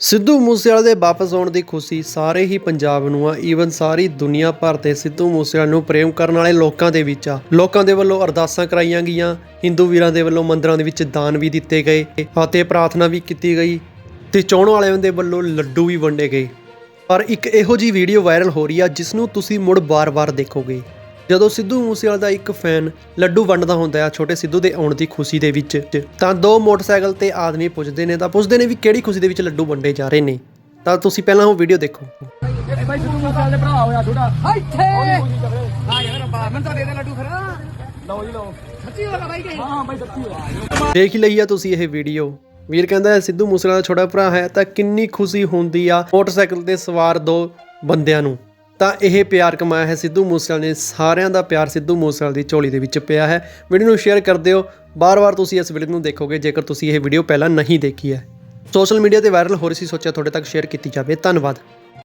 ਸਿੱਧੂ ਮੂਸੇਵਾਲੇ ਦੇ ਵਾਪਸ ਆਉਣ ਦੀ ਖੁਸ਼ੀ ਸਾਰੇ ਹੀ ਪੰਜਾਬ ਨੂੰ ਆ। ਈਵਨ ਸਾਰੀ ਦੁਨੀਆ ਭਰ ਤੇ ਸਿੱਧੂ ਮੂਸੇਵਾਲੇ ਨੂੰ ਪ੍ਰੇਮ ਕਰਨ ਵਾਲੇ ਲੋਕਾਂ ਦੇ ਵਿੱਚ ਆ। ਲੋਕਾਂ ਦੇ ਵੱਲੋਂ ਅਰਦਾਸਾਂ ਕਰਾਈਆਂ ਗਈਆਂ। ਹਿੰਦੂ ਵੀਰਾਂ ਦੇ ਵੱਲੋਂ ਮੰਦਰਾਂ ਦੇ ਵਿੱਚ ਦਾਨ ਵੀ ਦਿੱਤੇ ਗਏ ਅਤੇ ਪ੍ਰਾਰਥਨਾ ਵੀ ਕੀਤੀ ਗਈ ਤੇ ਚਾਹਣ ਵਾਲਿਆਂ ਦੇ ਵੱਲੋਂ ਲੱਡੂ ਵੀ ਵੰਡੇ ਗਏ। ਪਰ ਇੱਕ ਇਹੋ ਜੀ ਵੀਡੀਓ ਵਾਇਰਲ ਹੋ ਰਹੀ ਆ, ਜਿਸ ਨੂੰ ਤੁਸੀਂ ਮੁੜ ਬਾਰ-ਬਾਰ ਦੇਖੋਗੇ। ਜਦੋਂ ਸਿੱਧੂ ਮੂਸੇਵਾਲੇ ਦਾ ਇੱਕ ਫੈਨ ਲੱਡੂ ਵੰਡਦਾ ਹੁੰਦਾ ਆ ਛੋਟੇ ਸਿੱਧੂ ਦੇ ਆਉਣ ਦੀ ਖੁਸ਼ੀ ਦੇ ਵਿੱਚ ਤਾਂ ਦੋ ਮੋਟਰਸਾਈਕਲ ਤੇ ਆਦਮੀ ਪੁੱਛਦੇ ਨੇ, ਤਾਂ ਪੁੱਛਦੇ ਨੇ ਵੀ ਕਿਹੜੀ ਖੁਸ਼ੀ ਦੇ ਵਿੱਚ ਲੱਡੂ ਵੰਡੇ ਜਾ ਰਹੇ ਨੇ। ਤਾਂ ਤੁਸੀਂ ਪਹਿਲਾਂ ਉਹ ਵੀਡੀਓ ਦੇਖੋ। ਭਾਈ ਸਿੱਧੂ ਮੂਸੇਵਾਲੇ ਦੇ ਭਰਾ ਹੋਇਆ ਥੋੜਾ ਇੱਥੇ ਹਾਂ ਯਾਰ ਰੱਬਾ ਮੈਨੂੰ ਤਾਂ ਦੇ ਦੇ ਲੱਡੂ ਫਿਰ ਲਓ ਜੀ ਲਓ ਸੱਚੀ ਹੋਗਾ ਬਾਈ ਕੇ ਹਾਂ ਬਾਈ ਸੱਚੀ ਹੋਗਾ ਦੇਖ ਲਈ ਆ ਤੁਸੀਂ ਇਹ ਵੀਡੀਓ। ਵੀਰ ਕਹਿੰਦਾ ਹੈ, ਸਿੱਧੂ ਮੂਸੇਵਾਲਾ ਦਾ ਛੋਟਾ ਭਰਾ ਹੈ, ਤਾਂ ਕਿੰਨੀ ਖੁਸ਼ੀ ਹੁੰਦੀ ਆ ਮੋਟਰਸਾਈਕਲ ਤੇ ਸਵਾਰ ਦੋ ਬੰਦਿਆਂ ਨੂੰ। ਤਾਂ ਇਹ ਪਿਆਰ ਕਮਾਇਆ ਹੈ ਸਿੱਧੂ ਮੂਸੇਵਾਲੇ ਨੇ। ਸਾਰਿਆਂ ਦਾ ਪਿਆਰ ਸਿੱਧੂ ਮੂਸੇਵਾਲੇ ਦੀ ਝੋਲੀ ਦੇ ਵਿੱਚ ਪਿਆ ਹੈ। ਵੀਡੀਓ ਨੂੰ ਸ਼ੇਅਰ ਕਰ ਦਿਓ। ਬਾਰ-ਬਾਰ ਤੁਸੀਂ ਇਸ ਵੀਡੀਓ ਨੂੰ ਦੇਖੋਗੇ, ਜੇਕਰ ਤੁਸੀਂ ਇਹ ਵੀਡੀਓ ਪਹਿਲਾਂ ਨਹੀਂ ਦੇਖੀ ਹੈ। ਸੋਸ਼ਲ ਮੀਡੀਆ ਤੇ ਵਾਇਰਲ ਹੋ ਰਹੀ ਸੀ, ਸੋਚਿਆ ਤੁਹਾਡੇ ਤੱਕ ਸ਼ੇਅਰ ਕੀਤੀ ਜਾਵੇ। ਧੰਨਵਾਦ।